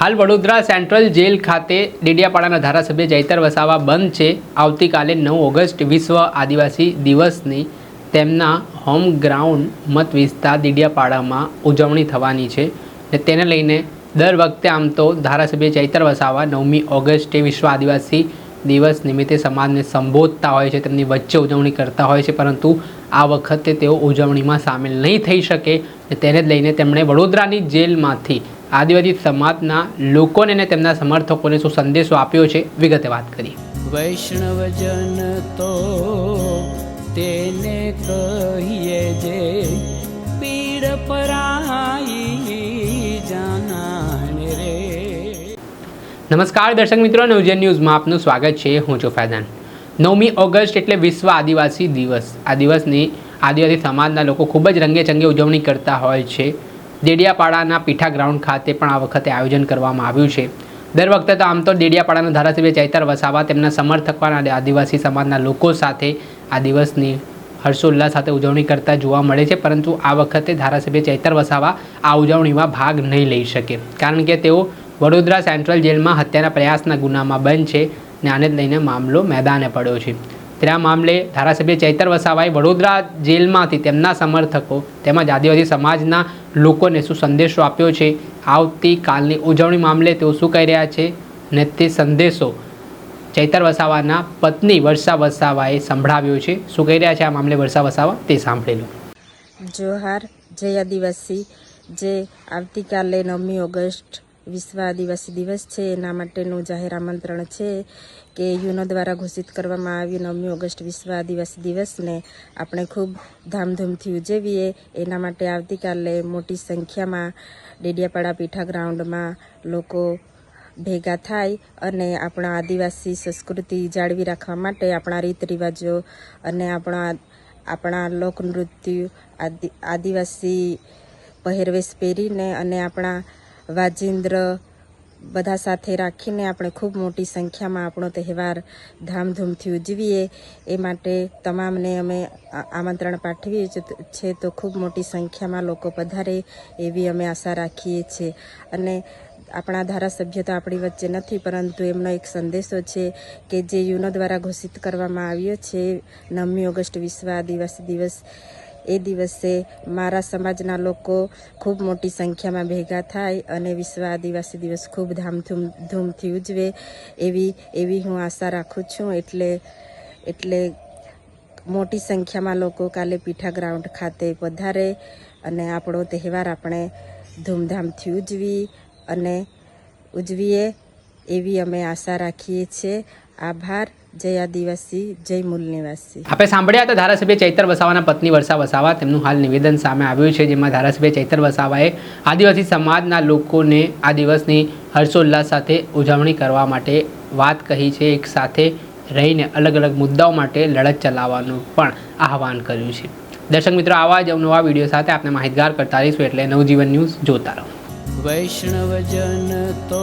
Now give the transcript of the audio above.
હાલ Vadodara central jail ખાતે ડેડિયાપાડાના ધારાસભ્ય જયતર વસાવા બંધ છે. આવતીકાલે નવ ઓગસ્ટ વિશ્વ આદિવાસી દિવસની તેમના હોમ ગ્રાઉન્ડ મત વિસ્તાર ડેડિયાપાડામાં ઉજવણી થવાની છે ને તેને લઈને દર વખતે આમ તો ધારાસભ્ય ચૈતર વસાવા નવમી ઓગસ્ટે વિશ્વ આદિવાસી દિવસ નિમિત્તે સમાજને સંબોધતા હોય છે, તેમની વચ્ચે ઉજવણી કરતા હોય છે, પરંતુ આ વખતે તેઓ ઉજવણીમાં સામેલ નહીં થઈ શકે તેને જ લઈને તેમણે વડોદરાની જેલમાંથી આદિવાસી સમાજના લોકોને અને તેમના સમર્થકોને શું સંદેશો આપ્યો છે? વિગતે વાત કરી વૈષ્ણવજન તો તેને કહીએ જે પીડ પરાઈ જાનાને રે. નમસ્કાર દર્શક મિત્રો નવજન ન્યૂઝમાં આપનું સ્વાગત છે. હું છું ફૈદાન નવમી ઓગસ્ટ એટલે વિશ્વ આદિવાસી દિવસ. આ દિવસની આદિવાસી સમાજના લોકો ખૂબ જ રંગે ચંગે ઉજવણી કરતા હોય છે. ડેડિયાપાડાના પીઠા ગ્રાઉન્ડ ખાતે પણ આ વખતે આયોજન કરવામાં આવ્યું છે. દર વખતે તો આમ તો દેડિયાપાડાના ધારાસભ્ય ચૈતર વસાવા તેમના સમર્થકો અને આદિવાસી સમાજના લોકો સાથે આ દિવસની હર્ષોલ્લાસ સાથે ઉજવણી કરતા જોવા મળે છે, પરંતુ આ વખતે ધારાસભ્ય ચૈતર વસાવા આ ઉજવણીમાં ભાગ નહીં લઈ શકે. કારણ કે તેઓ વડોદરા સેન્ટ્રલ જેલમાં હત્યાના પ્રયાસના ગુનામાં બંધ છે ને આને લઈને મામલો મેદાને પડ્યો છે. આ મામલે ધારાસભ્ય ચૈતર વસાવાએ વડોદરા જેલમાંથી તેમના સમર્થકો તેમજ આદિવાસી સમાજના લોકોને શું સંદેશો આપ્યો છે? આવતીકાલની ઉજવણી મામલે તેઓ શું કહી રહ્યા છે? ને તે સંદેશો ચૈતર વસાવાના પત્ની વર્ષા વસાવાએ સંભળાવ્યો છે. શું કહી રહ્યા છે આ મામલે વર્ષા વસાવા? તે સાંભળેલું જોહાર, જય આદિવાસી. જે આવતીકાલે નવમી ઓગસ્ટ વિશ્વ આદિવાસી દિવસ છે. એના માટેનું જાહેર આમંત્રણ છે કે યુનો દ્વારા ઘોષિત કરવામાં આવ્યું નવમી ઓગસ્ટ વિશ્વ આદિવાસી દિવસને આપણે ખૂબ ધામધૂમથી ઉજવીએ. એના માટે આવતીકાલે મોટી સંખ્યામાં ડેડિયાપાડા પીઠા ગ્રાઉન્ડમાં લોકો ભેગા થાય અને આપણા આદિવાસી સંસ્કૃતિ જાળવી રાખવા માટે આપણા રીત રિવાજો અને આપણા આપણા લોકનૃત્ય આદિ, આદિવાસી પહેરવેશ પહેરીને અને આપણા વાજિંદ્ર બધા સાથે રાખીને આપણે ખૂબ મોટી સંખ્યામાં આપણો તહેવાર ધામધૂમથી ઉજવીએ. એ માટે તમામને અમે આમંત્રણ પાઠવીએ છે- તો ખૂબ મોટી સંખ્યામાં લોકો પધારે એવી અમે આશા રાખીએ છીએ અને આપણા ધારાસભ્ય તો આપણી વચ્ચે નથી, પરંતુ એમનો એક સંદેશો છે કે જે યુનો દ્વારા ઘોષિત કરવામાં આવ્યો છે, નવમી ઓગસ્ટ વિશ્વ આદિવાસી દિવસ. એ દિવસે મારા સમાજના લોકો ખૂબ મોટી સંખ્યામાં ભેગા થાય અને વિશ્વ આદિવાસી દિવસ ખૂબ ધામધૂમ, ધૂમથી ઉજવે એવી એવી હું આશા રાખું છું. એટલે એટલે મોટી સંખ્યામાં લોકો કાલે પીઠા ગ્રાઉન્ડ ખાતે પધારે અને આપણો તહેવાર આપણે ધૂમધામથી ઉજવી અને ઉજવીએ એવી અમે આશા રાખીએ છીએ. આભાર. જય આદિવાસી જય મૂલ નિવાસી. આપણે સાંભળ્યા હતા ધારાસભ્ય ચૈતર વસાવાના પત્ની વર્ષા વસાવા. તેમનું હાલ નિવેદન સામે આવ્યું છે જેમાં ધારાસભ્ય ચૈતર વસાવાએ આદિવાસી સમાજના લોકોને આ દિવસની હર્ષોલ્લાસ સાથે ઉજવણી કરવા માટે વાત કહી છે. એક સાથે રહીને અલગ અલગ મુદ્દાઓ માટે લડત ચલાવવાનું પણ આહવાન કર્યું છે. દર્શક મિત્રો આવા જ નવા વીડિયો સાથે આપણે માહિતગાર કરતા રહીશું. એટલે નવજીવન ન્યૂઝ જોતા રહો. વૈષ્ણવજન તો